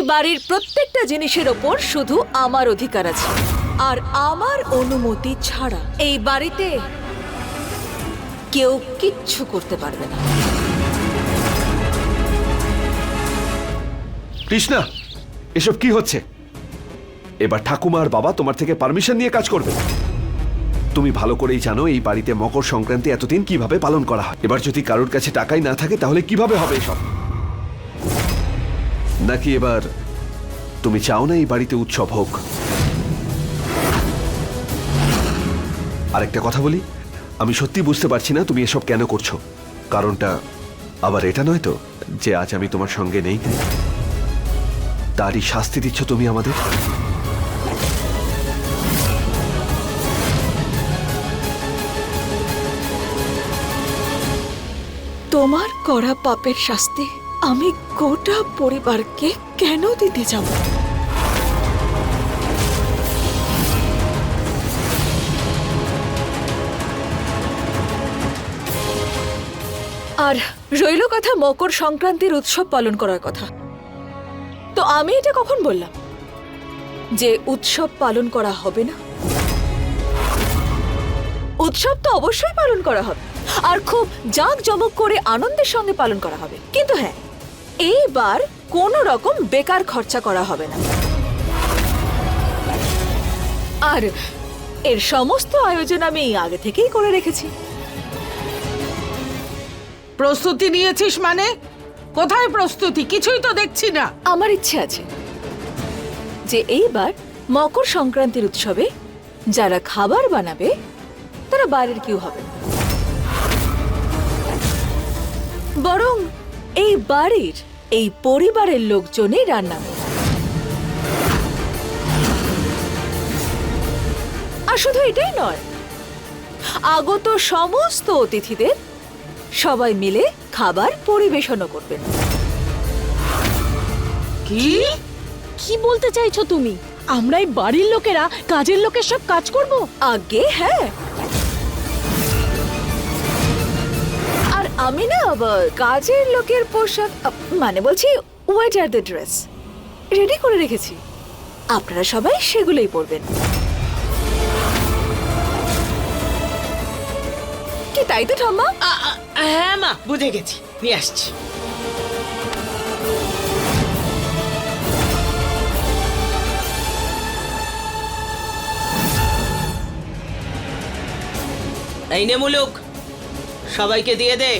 এই বাড়ির প্রত্যেকটা জিনিসের ওপর শুধু আমার অধিকার আছে। আর আমার অনুমতি ছাড়া এই বাড়িতে কেউ কিচ্ছু করতে পারবে না। কৃষ্ণা, এসব কি হচ্ছে? এবার ঠাকুমা আর বাবা তোমার থেকে পারমিশন নিয়ে কাজ করবে। তুমি ভালো করেই জানো এই বাড়িতে মকর সংক্রান্তি এতদিন কীভাবে পালন করা হয়। এবার যদি কারোর কাছে টাকাই না থাকে, তাহলে কীভাবে হবে এসব? নাকি এবার তুমি চাও না এই বাড়িতে উৎসব হোক? আরেকটা কথা বলি, আমি সত্যি বুঝতে পারছি না তুমি এসব কেন করছ। কারণটা আবার এটা নয় তো, যে আজ আমি তোমার সঙ্গে নেই। তারই শাস্তি দিচ্ছ তুমি আমাদের? তোমার করা পাপের শাস্তি আমি গোটা পরিবারকে কেন দিতে যাব? আর রইল কথা মকর সংক্রান্তির উৎসব পালন করার কথা। তো আমি এটা কখন বললাম? যে উৎসব পালন করা হবে না? উৎসব তো অবশ্যই পালন করা হবে। আর খুব জাঁক জমক করে আনন্দের সঙ্গে পালন করা হবে। কিন্তু হ্যাঁ এইবার কোনো রকম বেকার খরচা করা হবে না। আর এর সমস্ত আয়োজন আমি আগে থেকেই করে রেখেছি। প্রস্তুতি নিয়েছিস মানে? কোথায় প্রস্তুতি? কিছুই তো দেখছি না। আমার ইচ্ছে আছে যে এইবার মকর সংক্রান্তির উৎসবে যারা খাবার বানাবে তারা বাইরের কেউ হবে না। বরং এই বাড়ির এই পরিবারের লোকজনই রান্না। করবে। আর শুধু এটাই নয় আগত সমস্ত অতিথিদের সবাই মিলে খাবার পরিবেশনও করবেন। কি? কি বলতে চাইছো তুমি? আমরা এই বাড়ির লোকেরা কাজের লোকের সব কাজ করব? আগে হ্যাঁ আমি না আবার কাজের লোকের পোশাক মানে বলছি ওয়েটার দ্য ড্রেস। রেডি করে রেখেছি। আপনারা সবাই সেগুলোই পরবেন। কি তাই তো, ঠাম্মা? হ্যাঁ মা, বুঝে গেছি। নিয়ে আসছি। এই নে, মুলুক। সবাইকে দিয়ে দে।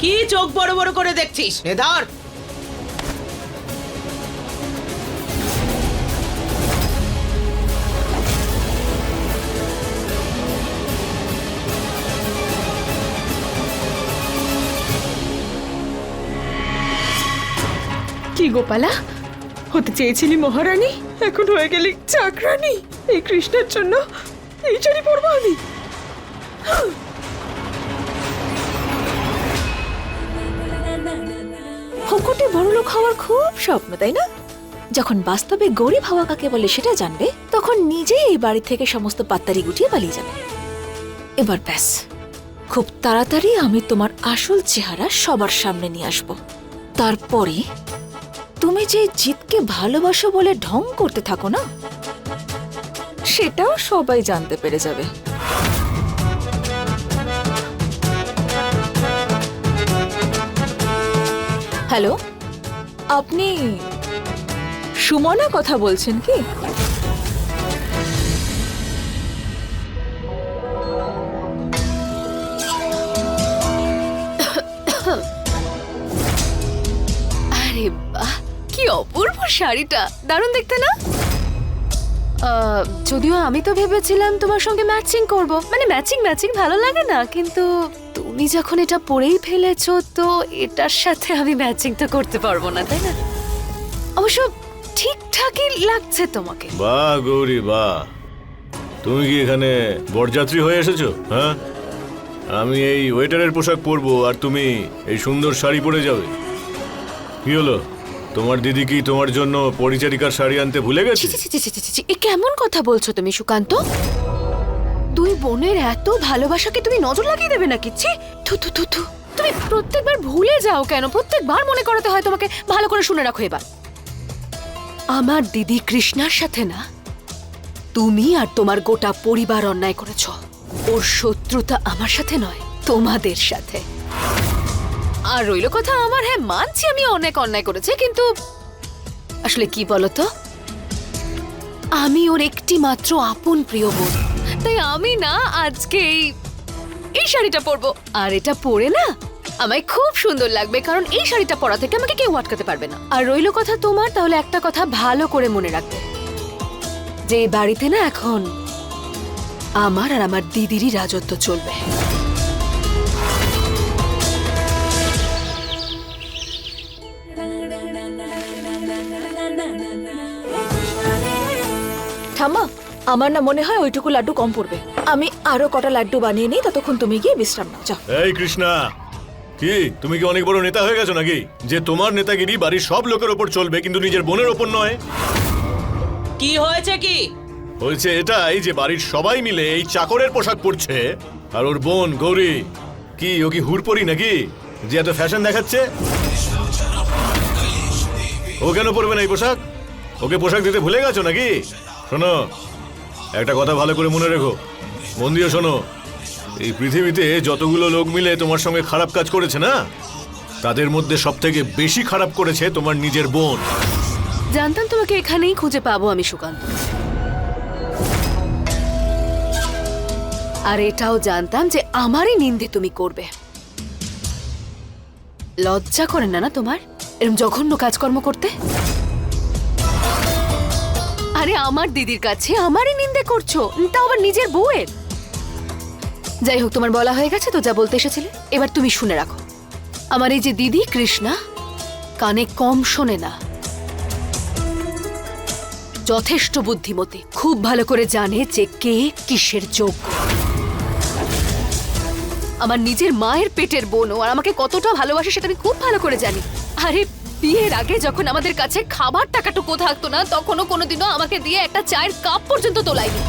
কি চোখ বড় বড় করে দেখছিস? নে ধর। কি গোপালা? হতে চেয়েছিলি মহারানী? এখন হয়ে গেলি চাকরানী। এই কৃষ্ণের জন্য এই শাড়ি পরবো আমি। ফকটে বড়লোক হওয়ার খুব স্বপ্ন, তাই না? যখন বাস্তবে গরিব হওয়া কাকে বলে সেটা জানবে, তখন নিজেই এই বাড়ি থেকে সমস্ত পাত্তারি গুটিয়ে পালিয়ে যাবে। এবার ব্যাস, খুব তাড়াতাড়ি আমি তোমার আসল চেহারা সবার সামনে নিয়ে আসব। তারপরে তুমি যে জিতকে ভালোবাসো বলে ঢং করতে থাকো না, সেটাও সবাই জানতে পেরে যাবে। হ্যালো? আপনি সুমনা কথা বলছেন কি? আরে বাহ, কি অপূর্ব শাড়িটা। দারুণ দেখতে না? যদিও আমি তো ভেবেছিলাম তোমার সঙ্গে ম্যাচিং করব। মানে ম্যাচিং ম্যাচিং ভালো লাগে না, কিন্তু তুমি যখন এটা পরেই ফেলেছ তো এটার সাথে আমি ম্যাচিং তো করতে পারব না তাই না? অবশ্য ঠিকঠাকই লাগছে তোমাকে। বাহ গৌরী বাহ তুমি কি এখানে বরযাত্রী হয়ে এসেছ হ্যাঁ? আমি এই ওয়েটারের পোশাক পরবো আর তুমি এই সুন্দর শাড়ি পরে যাবে। কি হলো? তোমার দিদি কি তোমার জন্য পরিচারিকার শাড়ি আনতে ভুলে গেছে? এ কেমন কথা বলছো তুমি সুকান্ত? বোনের এত ভালোবাসাকে তুমি নজর লাগিয়ে দেবে নাকি? ছি, থু থু থু থু। তুমি প্রত্যেকবার ভুলে যাও কেন? প্রত্যেকবার মনে করাতে হয় তোমাকে ভালো করে শুনে রাখো এবার। আমার দিদি কৃষ্ণার সাথে না, তুমি আর তোমার গোটা পরিবার অন্যায় করেছ। ওর শত্রুতা আমার সাথে নয়, তোমাদের সাথে। আর রইল কথা আমার হ্যাঁ মানছি আমি অনেক অন্যায় করেছি, কিন্তু আসলে কি বলতো? আমি ওর একটি মাত্র আপন প্রিয় বোন। তাই আমি না আজকে এই শাড়িটা পরবো। আর এটা পরে না, আমায় খুব সুন্দর লাগবে, কারণ এই শাড়িটা পরা থেকে আমাকে কেউ আটকাতে পারবে না। আর রইল কথা তোমার, তাহলে একটা কথা ভালো করে মনে রাখবে। যে বাড়িতে না এখন আমার আর আমার দিদিরই রাজত্ব চলবে। আমার না মনে হয় ওইটুকু লাড্ডু কম পড়বে। আমি আরও কটা লাড্ডু বানিয়ে নিই ততক্ষণ তুমি গিয়ে বিশ্রাম নাও। যাও। এই কৃষ্ণা! কি তুমি কি অনেক বড় নেতা হয়ে গেছো নাকি? যে তোমার নেতাগিরি বাড়ির সব লোকের ওপর চলবে কিন্তু নিজের বোনের ওপর নয়। কি হয়েছে কি? হয়েছে এটাই যে বাড়ির সবাই মিলে এই চাকরের পোশাক পরছে আর ওর বোন গৌরী কি ও কি হুড়পড়ি নাকি? যে এত ফ্যাশন দেখাচ্ছে? ও কেন পরবে না এই পোশাক? ওকে পোশাক দিতে ভুলে গেছো নাকি? শোনো একটা কথা ভালো করে মনে রেখো। মন দিয়ে শোনো। এই পৃথিবীতে যতগুলো লোক মিলে তোমার সঙ্গে খারাপ কাজ করেছে না, তাদের মধ্যে সব থেকে বেশি খারাপ করেছে তোমার নিজের বোন। জানতাম তোমাকে এখানেই খুঁজে পাবো আমি, সুকান্ত। আর এটাও জানতাম যে আমারই নিন্দে তুমি করবে। লজ্জা করে না না তোমার? এরম জঘন্য কাজকর্ম করতে? আমার দিদির কাছে আমারই নিন্দে করছ। তাও আবার নিজের বউয়ের? যাই হোক তোমার বলা হয়ে গেছে তো যা বলতে এসেছিলে। এবার তুমি শুনে রাখো। আমার এই যে দিদি, কৃষ্ণা, কানে কম শোনে না। যথেষ্ট বুদ্ধিমতী। খুব ভালো করে জানে যে কে কিসের যোগ্য আমার নিজের মায়ের পেটের বোনও, আর আমাকে কতটা ভালোবাসে সেটা আমি খুব ভালো করে জানি। আরে বিয়ের আগে যখন আমাদের কাছে খাবার টাকাটুকু থাকতো না তখনও কোনোদিনও আমাকে দিয়ে একটা চায়ের কাপ পর্যন্ত তোলায়নি।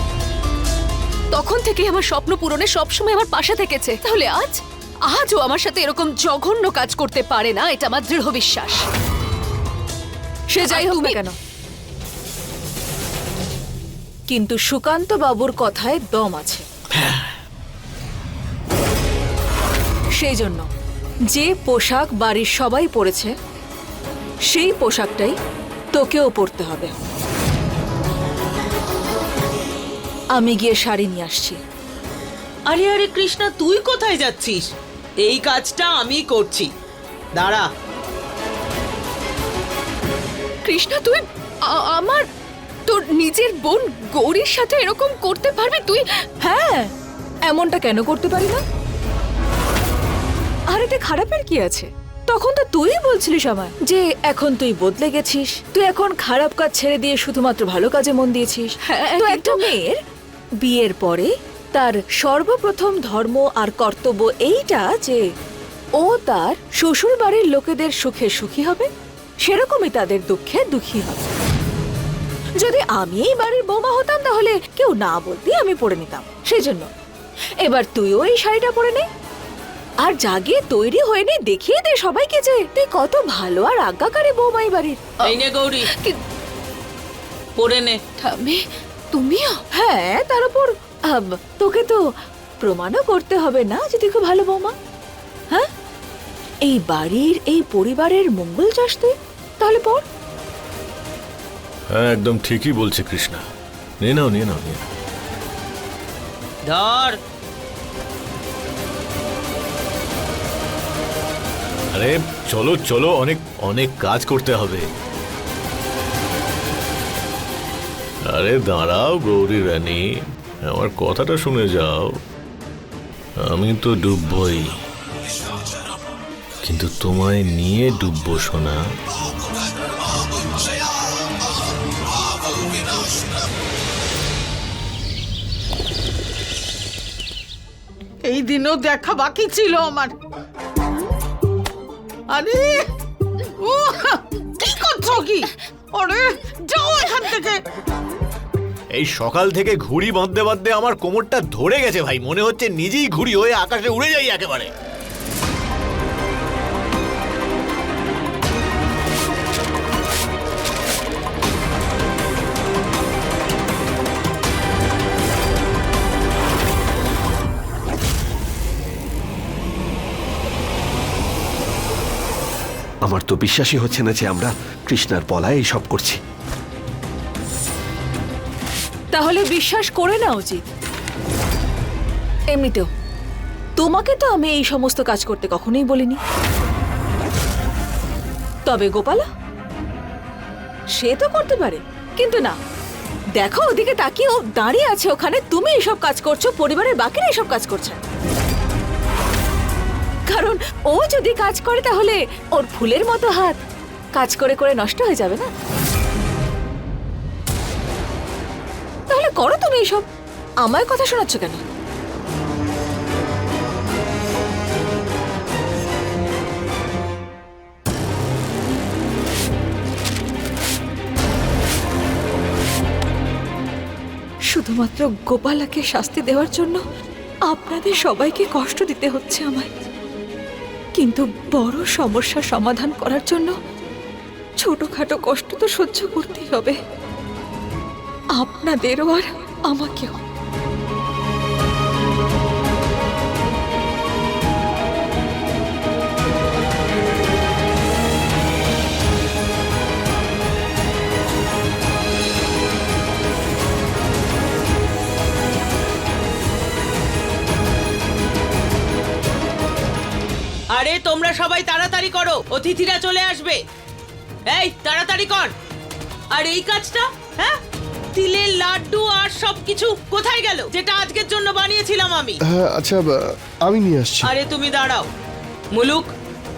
তখন থেকে আমার স্বপ্ন পূরণে সবসময় আমার পাশে থেকেছে। তাহলে আজ? আজও আমার সাথে এরকম জঘন্য কাজ করতে পারে না এটা আমার দৃঢ় বিশ্বাস। সে যাই হোক না কেন? কিন্তু সুকান্ত বাবুর কথায় দম আছে। সেই জন্য যে পোশাক বাড়ির সবাই পরেছে সেই পোশাকটাই তোকেও পরতে হবে। আমি গিয়ে শাড়ি নিয়ে আসছি। আরে আরে কৃষ্ণা তুই কোথায় যাচ্ছিস? এই কাজটা আমি করছি। দাঁড়া। কৃষ্ণা তুই আমার তোর নিজের বোন গৌরীর সাথে এরকম করতে পারবি তুই? হ্যাঁ এমনটা কেন করতে পারি না? আর এতে খারাপের কি আছে? তখন তো তুই বলছিলিস আমায় যে এখন তুই বদলে গেছিস। তুই এখন খারাপ কাজ ছেড়ে দিয়ে শুধুমাত্র ভালো কাজে মন দিয়েছিস। হ্যাঁ, তো একটা মেয়ের বিয়ের পরে তার সর্বপ্রথম ধর্ম আর কর্তব্য এইটা যে ও তার শ্বশুর বাড়ির লোকেদের সুখে সুখী হবে সেরকমই তাদের দুঃখে দুঃখী হবে। যদি আমি এই বাড়ির বোমা হতাম তাহলে কেউ না বলতেই আমি পরে নিতাম। সেই জন্য এবার তুইও এই শাড়িটা পরে নে। আর জাগিয়ে তৈরি হয়ে নে দেখিয়ে দে সবাইকে যে। তুই কত ভালো আর আজ্ঞাকারী বৌমা এই বাড়ির। এই নে গৌরী। পরে নে। ঠাম্মি তুমিও? হ্যাঁ তার উপর। তোকে তো প্রমাণও করতে হবে না যে তুই খুব ভালো বৌমা। হ্যাঁ? এই বাড়ির এই পরিবারের মঙ্গল চাস তুই? তাহলে পর হ্যাঁ একদম ঠিকই বলছে কৃষ্ণা। নিয়ে নাও নিয়ে নাও নিয়ে নাও। ধর। আরে, চলো চলো, অনেক অনেক কাজ করতে হবে। আরে, দাঁড়াও, গৌরী রানী, আমার কথাটা শুনে যাও। আমি তো ডুববই। কিন্তু তোমায় নিয়ে ডুববো শোনা এই দিনও দেখা বাকি ছিল আমার। আরে, ও, কি করছ কি? আরে, যাও এখান থেকে। এই সকাল থেকে ঘুড়ি বাঁধতে বাঁধতে আমার কোমরটা ধরে গেছে ভাই। মনে হচ্ছে নিজেই ঘুড়ি হয়ে আকাশে উড়ে যাই একেবারে। আমার তো বিশ্বাসই হচ্ছে না যে আমরা কৃষ্ণার বলায় এইসব করছি। তাহলে বিশ্বাস করে না উচিত এমনিতেও, তোমাকে তো আমি এই সমস্ত কাজ করতে কখনোই বলিনি। তবে গোপালা, সে তো করতে পারে। কিন্তু না, দেখো ওদিকে তাকিয়ে ও দাঁড়িয়ে আছে ওখানে। তুমি এসব কাজ করছ, পরিবারের বাকিরা এসব কাজ করছে। কারণ ও যদি কাজ করে তাহলে ওর ফুলের মতো হাত। কাজ করে করে নষ্ট হয়ে যাবে না? তাহলে করো তুমি এইসব আমায় কথা শোনাচ্ছ কেন? শুধুমাত্র গোপালাকে শাস্তি দেওয়ার জন্য আপনাদের সবাইকে কষ্ট দিতে হচ্ছে আমায়। কিন্তু বড় সমস্যা সমাধান করার জন্য ছোটখাটো কষ্ট তো সহ্য করতেই হবে। আপনাদেরও আর আমাকেও। তোমরা সবাই তাড়াতাড়ি করো। অতিথিরা চলে আসবে। এই তাড়াতাড়ি কর। আর এই কাজটা হ্যাঁ? তিলের লাড্ডু আর সবকিছু কোথায় গেল? যেটা আজকের জন্য বানিয়েছিলাম আমি। হ্যাঁ আচ্ছা আমি নিয়ে আসছি। আরে তুমি দাঁড়াও। মুলুক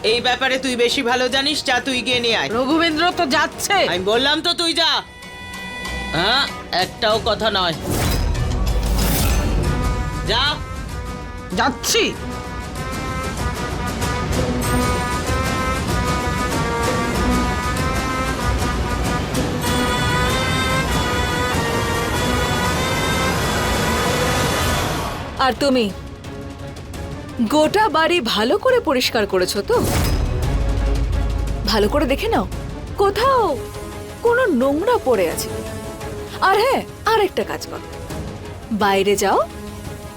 এই ব্যাপারে তুই বেশি ভালো জানিস যা তুই গিয়ে নিয়ে আয়। রঘুবেন্দ্র তো যাচ্ছে। আমি বললাম তো তুই যা। হ্যাঁ একটাও কথা নয়। যা। যাচ্ছি। আর তুমি? গোটা বাড়ি ভালো করে পরিষ্কার করেছ তো? ভালো করে দেখে নাও। কোথাও কোনো নোংরা পড়ে আছে। আর হ্যাঁ আর একটা কাজ করো। বাইরে যাও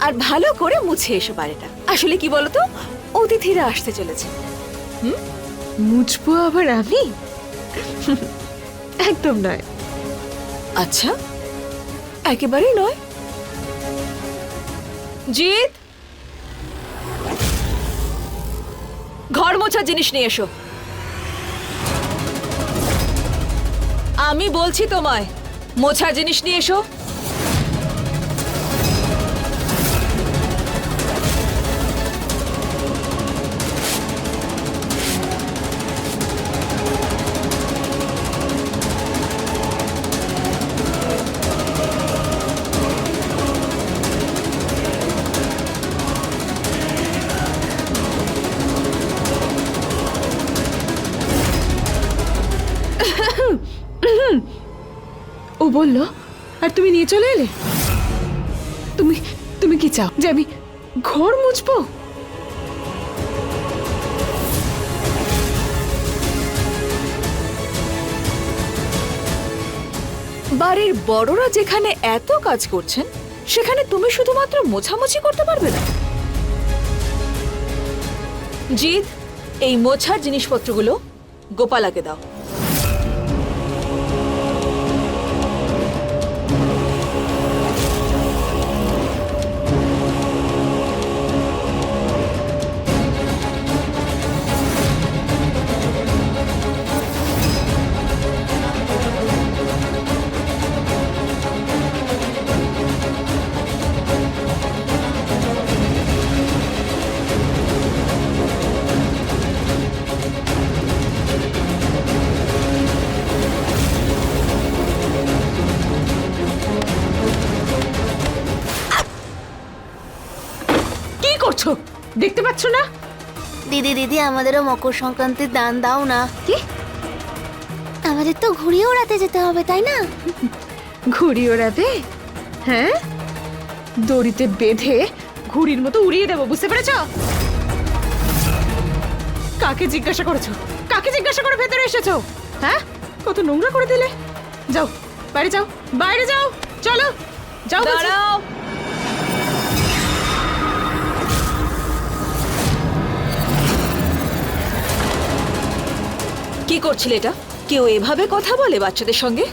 আর ভালো করে মুছে এসো বাড়িটা। আসলে কি বলতো? অতিথিরা আসতে চলেছে। হুম? মুছবো আবার আমি? একদম নয়। আচ্ছা একেবারেই নয়। জিৎ? ঘর মোছা জিনিস নিয়ে এসো। আমি বলছি তোমায় মোছা জিনিস নিয়ে এসো। তুমি নিয়ে চলে এলে? তুমি তুমি কি চাও যে আমি ঘর মুছবো? বাড়ির বড়রা যেখানে এত কাজ করছেন, সেখানে তুমি শুধুমাত্র মোছামুছি করতে পারবে না। জিৎ, এই মোছার জিনিসপত্রগুলো গোপালাকে দাও। দিদি দিদি আমাদেরও মকর সংক্রান্তির দান দাও না। কি? আমাদের তো ঘুরিয়ে ওড়াতে যেতে হবে তাই না? ঘুড়ি ওড়াতে? হ্যাঁ? দড়িতে বেঁধে ঘুড়ির মতো উড়িয়ে দেবো বুঝতে পেরেছ? কাকে জিজ্ঞাসা করেছ? কাকে জিজ্ঞাসা করে ভেতরে এসেছ? হ্যাঁ? কত নোংরা করে দিলে? যাও বাইরে যাও বাইরে যাও চলো। যাও। দাঁড়াও। কি করছিলে এটা? কেউ এভাবে কথা বলে বাচ্চাদের সঙ্গে?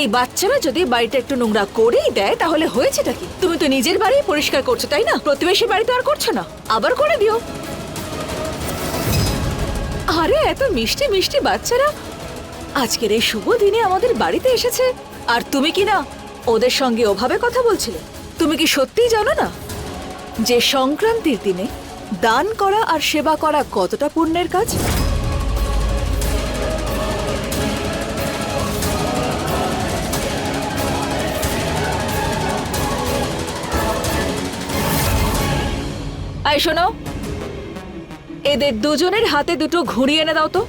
এই বাচ্চারা যদি বাড়িটা একটু নোংরা করেই দেয়, তাহলে হয়েছেটা কি? তুমি তো নিজের বাড়ি পরিষ্কার করছ, তাই না? প্রতিবেশী বাড়িতে আর করছ না। আবার করে দিও। আরে, এত মিষ্টি মিষ্টি বাচ্চারা। আজকের এই শুভ দিনে আমাদের বাড়িতে এসেছে। আর তুমি কি না ওদের সঙ্গে ওভাবে কথা বলছিলে? তুমি কি সত্যিই জানো না? যে সংক্রান্তির দিনে দান করা আর সেবা করা কতটা পুণ্যের কাজ? আই শোনো এদের দুজনের হাতে দুটো ঘুড়ি এনে দাও তো।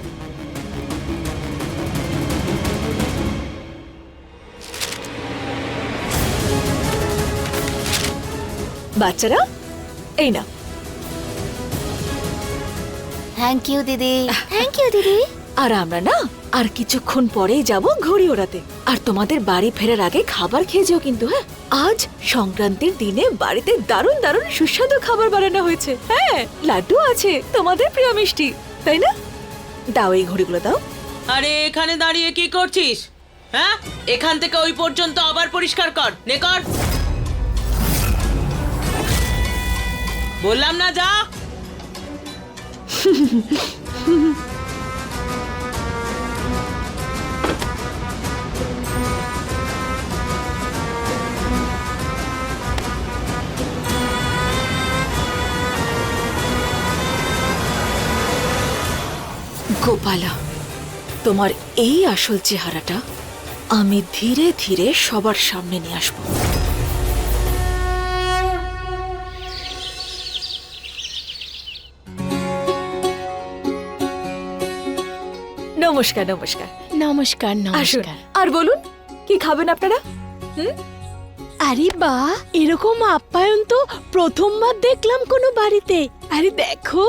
বাচ্চারা এই না থ্যাংক ইউ দিদি। থ্যাংক ইউ দিদি। আর আমরা না আর কিছুক্ষণ পরেই যাব ঘুড়ি ওড়াতে। আর তোমাদের বাড়ি ফেরার আগে খাবার খেয়ে যেও কিন্তু হ্যাঁ? আজ সংক্রান্তির দিনে বাড়িতে দারুণ দারুণ সুস্বাদু খাবার বানানো হয়েছে। হ্যাঁ লাড্ডু আছে তোমাদের প্রিয় মিষ্টি তাই না? দাও এই ঘড়িগুলো দাও। আরে এখানে দাঁড়িয়ে কি করছিস? হ্যাঁ? এখান থেকে ওই পর্যন্ত আবার পরিষ্কার কর। নে কর। বললাম না যা। গোপালা তোমার এই আসল চেহারাটা আমি ধীরে ধীরে সবার সামনে নিয়ে আসব। নমস্কার নমস্কার। নমস্কার আসুন। নমস্কার। আর বলুন কি খাবেন আপনারা? আরে বা এরকম আপ্যায়ন তো প্রথমবার দেখলাম কোনো বাড়িতে। আরে দেখো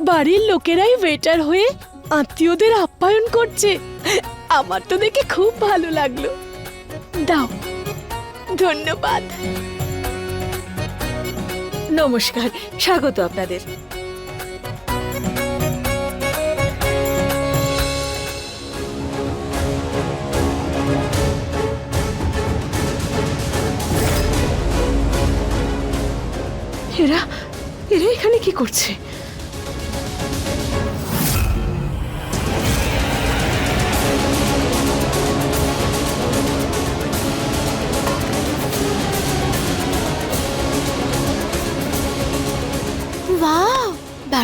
বাড়ির লোকেরাই ওয়েটার হয়ে আত্মীয়দের আপ্যায়ন করছে। আমার তো দেখে খুব ভালো লাগল। দাও, ধন্যবাদ। নমস্কার, স্বাগত আপনাদের। এরা এরা এখানে কি করছে?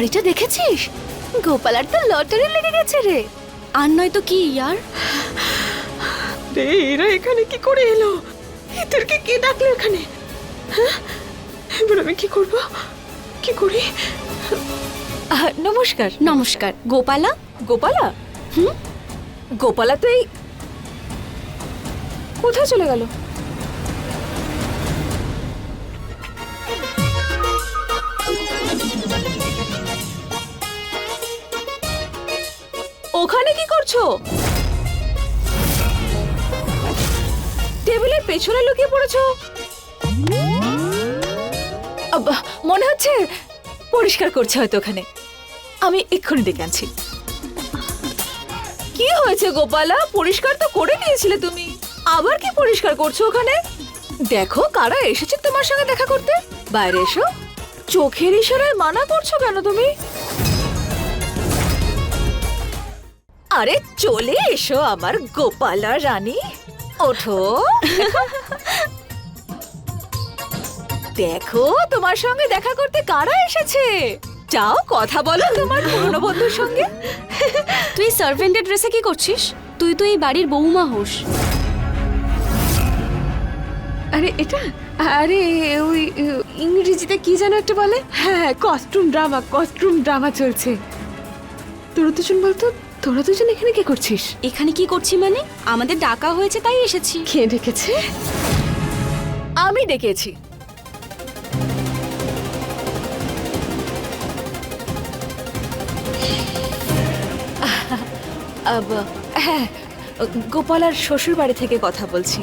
বাড়িটা দেখেছিস? গোপালার তো লটারি লেগে গেছে রে। আর নয় তো কি ইয়ার? রে এরা এখানে কি করে এলো? এদেরকে কে ডাকলো এখানে? হ্যাঁ? এবার আমি কি করব? কি করি? নমস্কার। নমস্কার। গোপালা? গোপালা? হুম? গোপালা তো এই কোথায় চলে গেল? ওখানে কি করছ? টেবিলের পেছনে লুকিয়ে পড়েছো? মনে হচ্ছে পরিষ্কার করছে হয়তো ওখানে। আমি এক্ষুনি ডেকে আনছি। কি হয়েছে গোপালা? পরিষ্কার তো করে নিয়েছিলে তুমি। আবার কি পরিষ্কার করছ ওখানে? দেখো কারা এসেছে তোমার সঙ্গে দেখা করতে। বাইরে এসো। চোখের ইশারায় মানা করছ কেন তুমি? আরে চলে এসো আমার গোপালা রানী। ওঠো। দেখো তোমার সঙ্গে দেখা করতে কারা এসেছে? যাও কথা বলো তোমার পুরনো বন্ধুর সঙ্গে। তুই সার্ভেন্টের ড্রেসে কি করছিস? তুই তো এই বাড়ির বৌমা হোস। আরে এটা আরে ওই ইংরেজিতে কি যেন একটা বলে? হ্যাঁ কস্টিউম ড্রামা কস্টিউম ড্রামা চলছে। তোরা দুজন বলতো তোরা দুজন এখানে কি করছিস? এখানে কি করছি মানে? আমাদের ডাকা হয়েছে তাই এসেছি। কে ডেকেছে? আমি ডেকেছি। হ্যাঁ গোপালার শ্বশুর বাড়ি থেকে কথা বলছি।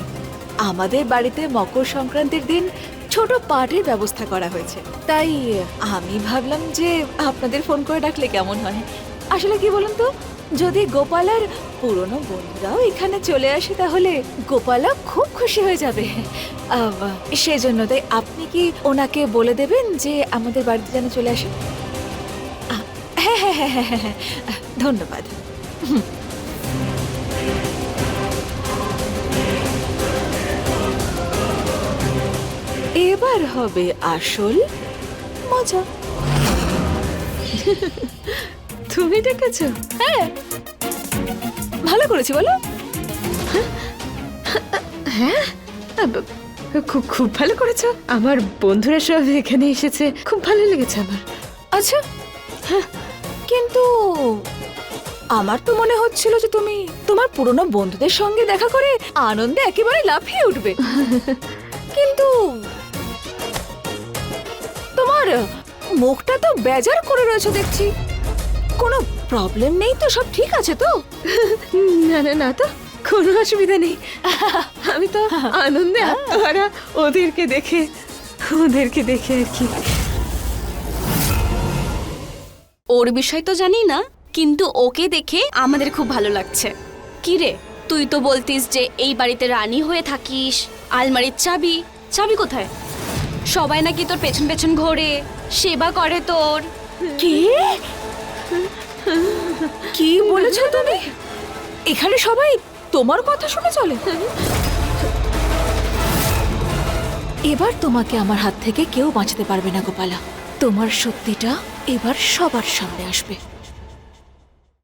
আমাদের বাড়িতে মকর সংক্রান্তির দিন ছোট পার্টির ব্যবস্থা করা হয়েছে। তাই আমি ভাবলাম যে আপনাদের ফোন করে ডাকলে কেমন হয়? আসলে কি বলুন তো? যদি গোপালার পুরনো বন্ধুরাও এখানে চলে আসে তাহলে গোপালা খুব খুশি হয়ে যাবে। সেই জন্য তাই আপনি কি ওনাকে বলে দেবেন যে আমাদের বাড়িতে যেন চলে আসে? হ্যাঁ হ্যাঁ হ্যাঁ হ্যাঁ হ্যাঁ হ্যাঁ, ধন্যবাদ। হুম। এবার হবে আসল মজা। তুমি ডেকেছো? হ্যাঁ। ভালো করেছি বলো। হ্যাঁ? খুব খুব ভালো করেছ। আমার বন্ধুরা সব এখানে এসেছে। খুব ভালো লেগেছে আমার। আচ্ছা। হ্যাঁ কিন্তু আমার তো মনে হচ্ছিল যে তুমি তোমার পুরনো বন্ধুদের সঙ্গে দেখা করে আনন্দে একেবারে লাফিয়ে উঠবে। কিন্তু তোমার মুখটা তো বেজার করে রয়েছে দেখছি। কোনো প্রবলেম নেই তো সব ঠিক আছে তো? না না না তো কোনো অসুবিধা নেই। আমি তো আনন্দে আত্মহারা ওদেরকে দেখে ওদেরকে দেখে আর কি। ওর বিষয় তো জানি না কিন্তু ওকে দেখে আমাদের খুব ভালো লাগছে। কি রে তুই তো বলতিস যে এই বাড়িতে রানী হয়ে থাকিস আলমারির চাবি চাবি কোথায়? সবাই নাকি তোর পেছন পেছন ঘোরে। সেবা করে তোর। কি? কি বলেছ তুমি? এখানে সবাই তোমার কথা শুনে চলে? এবার তোমাকে আমার হাত থেকে কেউ বাঁচাতে পারবে না, গোপালা। তোমার সত্যিটা এবার সবার সামনে আসবে।